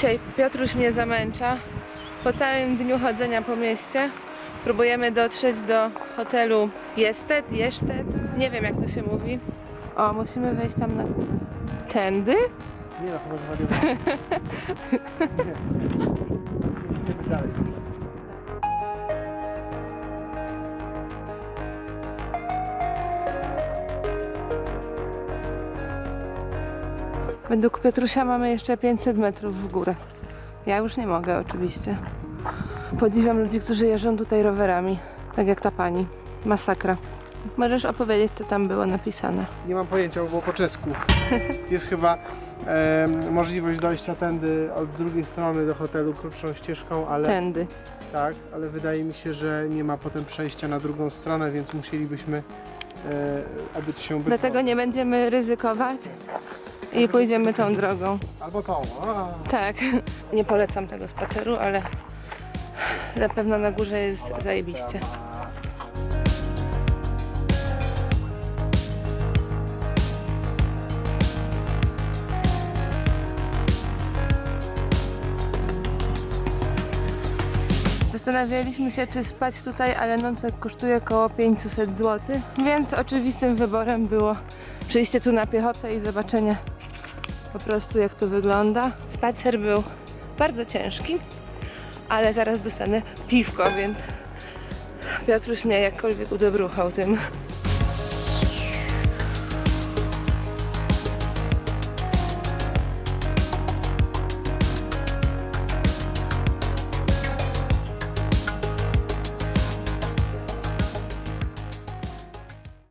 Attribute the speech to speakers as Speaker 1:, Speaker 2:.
Speaker 1: Dzisiaj Piotruś mnie zamęcza. Po całym dniu chodzenia po mieście próbujemy dotrzeć do hotelu Jestet, Jesztet. Nie wiem jak to się mówi. O, musimy wejść tam na górę. Tędy?
Speaker 2: Nie no, chyba. Nie.
Speaker 1: Według Piotrusia mamy jeszcze 500 metrów w górę. Ja już nie mogę oczywiście. Podziwiam ludzi, którzy jeżdżą tutaj rowerami. Tak jak ta pani. Masakra. Możesz opowiedzieć, co tam było napisane.
Speaker 2: Nie mam pojęcia, bo było po czesku. Jest chyba em, możliwość dojścia tędy od drugiej strony do hotelu krótszą ścieżką, ale
Speaker 1: Tędy.
Speaker 2: tak, ale wydaje mi się, że nie ma potem przejścia na drugą stronę, więc musielibyśmy e, obyć się bez
Speaker 1: Dlatego nie będziemy ryzykować i pójdziemy tą drogą.
Speaker 2: Albo tą.
Speaker 1: Tak. Nie polecam tego spaceru, ale na pewno na górze jest zajebiście. Zastanawialiśmy się, czy spać tutaj, ale nocleg kosztuje około 500 zł, więc oczywistym wyborem było przyjście tu na piechotę i zobaczenie po prostu jak to wygląda. Spacer był bardzo ciężki, ale zaraz dostanę piwko, więc Piotruś mnie jakkolwiek udobruchał tym.